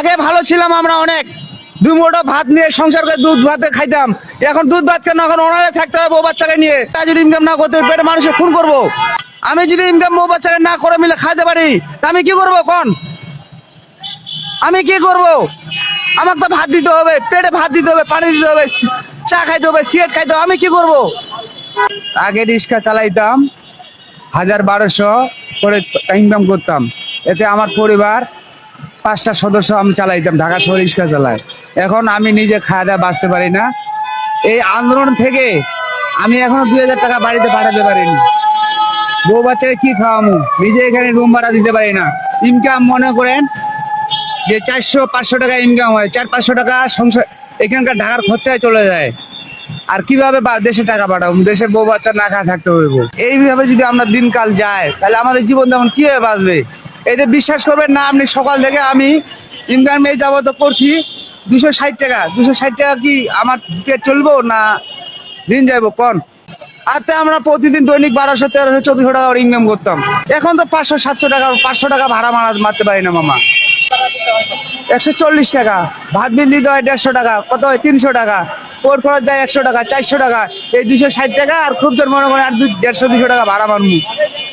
আগে ভালো ছিলাম আমরা অনেক। দুই মোটা ভাত নিয়ে সংসার করে দুধ ভাতে খাইতাম। এখন দুধ ভাত কেন? এখন ওনারে থাকতে হবে বউ বাচ্চাকে নিয়ে। তা যদি ইনকাম না করতে পেটে মানুষের খুন করব। আমি যদি ইনকাম বউ বাচ্চাকে না করে মিলে খাইতে পারি, তা আমি কি করব কোন? আমি কি করব? আমাকে তো ভাত দিতে হবে, পেটে ভাত দিতে হবে, পানি দিতে হবে, চা খাইতে হবে, সিগারেট খাইতে হবে, আমি কি করব? আগে রিক্সা চালাইতাম, হাজার বারোশো করে ইনকাম করতাম। এতে আমার পরিবার পাঁচটা সদস্য আমি চালাইতাম ঢাকা শহর রিক্সা চালাই এখন আমি নিজে খাওয়া দাওয়া বাঁচতে পারি না। এই আন্দোলন থেকে আমি এখনও দুই হাজার টাকা বাড়িতে পাঠাতে পারিনি। বউ বাচ্চাকে কি খাওয়ামু? নিজে এখানে রুম ভাড়া দিতে পারি না। ইনকাম মনে করেন যে চারশো, পাঁচশো টাকা ইনকাম হয়। চার, পাঁচশো টাকা সংসার এখানকার ঢাকার খরচায় চলে যায়। আর কীভাবে দেশে টাকা পাঠাবো? দেশের বউ বাচ্চা না খায় থাকতে হইব। এইভাবে যদি আমরা দিনকাল যায় তাহলে আমাদের জীবন যেমন কীভাবে বাঁচবে? এতে বিশ্বাস করবেন না, আপনি সকাল থেকে আমি ইনকাম এই যাবত করছি, দুশো ষাট টাকা। দুশো ষাট টাকা কি আমার পেট চলবো না দিন যাইবো? কোন? আর তা আমরা প্রতিদিন দৈনিক বারোশো, তেরোশো চোদ্দশো টাকা ইনকাম করতাম। এখন তো পাঁচশো, সাতশো টাকা, পাঁচশো টাকা ভাড়া মারা মারতে পারি না মামা। একশো চল্লিশ টাকা, ভাত বিল দিতে হয় দেড়শো টাকা, কত হয় তিনশো টাকা, ওর খরচ যায় একশো টাকা, চারশো টাকা। এই দুশো ষাট টাকা আর খুব জোর মনে করেন আর দেড়শো, দুশো টাকা ভাড়া মারমু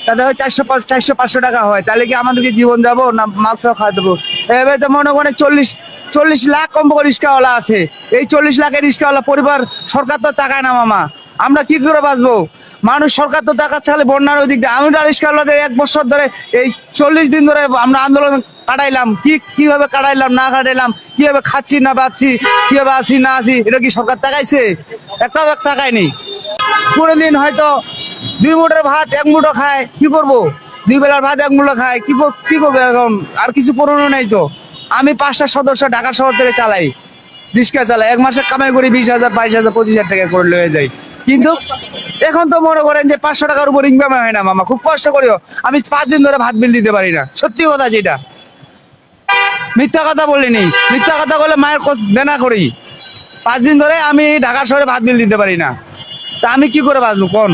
তাতে চারশো চারশো পাঁচশো টাকা হয়। তাহলে কি আমাদেরকে জীবন যাব না মাংস খাওয়া দেবো? এভাবে তো মনে করেন চল্লিশ চল্লিশ লাখ কম করে রিক্সাওয়ালা আছে। এই চল্লিশ লাখের রিক্সাওয়ালা পরিবার, সরকার তো টাকায় না মামা। আমরা কি করে বাঁচবো? মানুষ সরকার তো টাকা চালে বন্যার ওই দিক দিয়ে। আমি রিক্সাওয়ালাদের এক বছর ধরে এই চল্লিশ দিন ধরে আমরা আন্দোলন কাটাইলাম। কি, কীভাবে কাটাইলাম, না কাটাইলাম, কীভাবে খাচ্ছি, না পাচ্ছি, কীভাবে আছি, না আছি, এটা কি সরকার টাকাইছে? একটাও এক টাকায়নি কোনোদিন হয়তো দুই মুঠোর ভাত, এক মুঠো খায়, কি করব? দুই বেলার ভাত, এক মুঠো খায়, কি কি করব এখন? আর কিছু করণও নেই তো। আমি পাঁচটা সদস্য ঢাকা শহর থেকে চালাই। রিক্সা চালাই। এক মাসে কামাই করি বিশ হাজার, বাইশ হাজার, পঁচিশ হাজার টাকা করে লয়ে যাই। কিন্তু এখন তো মনে করেন যে পাঁচশো টাকার উপর ইনকাম হয় না, মামা। খুব কষ্ট করিও। আমি পাঁচ দিন ধরে ভাত বিল দিতে পারি না। সত্যি কথা যেটা। মিথ্যা কথা বলিনি। মিথ্যা কথা বলে মায়ের দেনা করি। পাঁচ দিন ধরে আমি ঢাকা শহরে ভাত বিল দিতে পারি না। তা আমি কি করে বাঁচবো, কোন?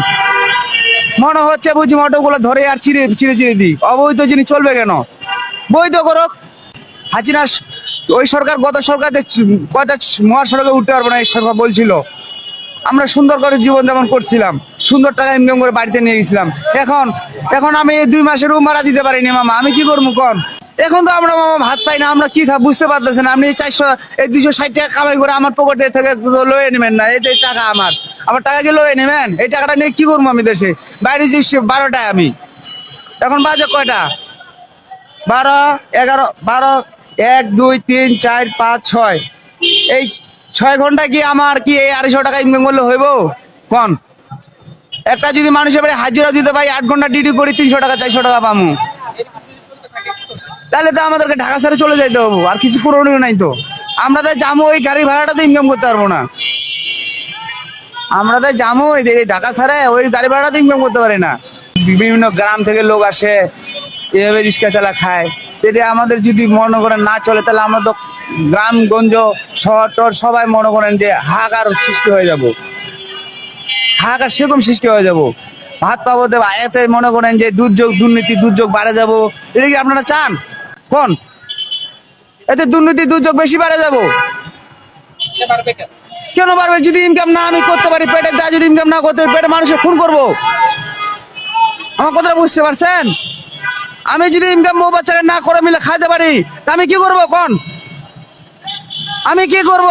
মনে হচ্ছে বুঝি অটোগুলো ধরে আর চিড়ে চিড়ে চিড়ে দিই। অবৈধ জিনিস চলবে কেন? বৈধ করুক। হাসিনা ওই সরকার, গত সরকার কয়টা মহাসড়কে উঠতে পারব না, এই সরকার বলছিল। আমরা সুন্দর করে জীবন যাপন করছিলাম। সুন্দর টাকা ইনকাম করে বাড়িতে নিয়ে গেছিলাম। এখন এখন আমি দুই মাসের ভাড়া দিতে পারিনি, মামা। আমি কি করব, কন? এখন তো আমরা মামা ভাত পাই না, আমরা কি খাব বুঝতে পারতেছেন আপনি চারশো, এই দুশো ষাট টাকা কামাই করে আমার পকেটে থেকে লয়ে নেবেন না, এই টাকা আমার। আমার টাকা কি লয়ে নেবেন? এই টাকাটা নিয়ে কি করব আমি দেশে? বাইরে যে বারোটায় আমি। এখন বাজে কয়টা? বারো, এগারো, বারো, এক, দুই, তিন, চার, পাঁচ, ছয়। এই ছয় ঘণ্টা কি আমার কি এই আড়াইশো টাকা ইনকাম করলে হইব? কোন? একটা যদি মানুষের বাড়ি হাজিরা দিতে পারি, আট ঘণ্টা ডিউটি করি, তিনশো টাকা, চারশো টাকা পামু। তাহলে তো আমাদেরকে ঢাকা ছেড়ে চলে যাইতে হব, আর কিছু করণীয় নাই তো। আমরা তো যাব ওই গাড়ি ভাড়াটা তো ইনকাম করতে পারব না। আমরা তো যাব ওই ঢাকা ছাড়ে ওই গাড়ি ভাড়াটা তো ইনকাম করতে পারি না। বিভিন্ন গ্রাম থেকে লোক আসে, এভাবে রিক্সা চালা খায়। এটা আমাদের যদি মনে করেন না চলে, তাহলে আমরা তো গ্রামগঞ্জ শহর টর সবাই মনে করেন যে হাহাকার সৃষ্টি হয়ে যাব। হাহাকার সেরকম সৃষ্টি হয়ে যাব। ভাত পাবো দেবো এতে মনে করেন যে দুর্যোগ, দুর্নীতি, দুর্যোগ বাড়ে যাব। এটা কি আপনারা চান? কোন? এতে দুর্নীতি দুর্যোগ বেশি বাড়ে যাব। কেন পারবে যদি ইনকাম না আমি করতে পারি, পেটের দায় যদি ইনকাম না করতে পেটে মানুষের খুন করব। আমার কথাটা বুঝতে পারছেন? আমি যদি ইনকাম বউ বাচ্চাকে না করে মিলে খাইতে পারি, তা আমি কি করব কোন? আমি কি করব?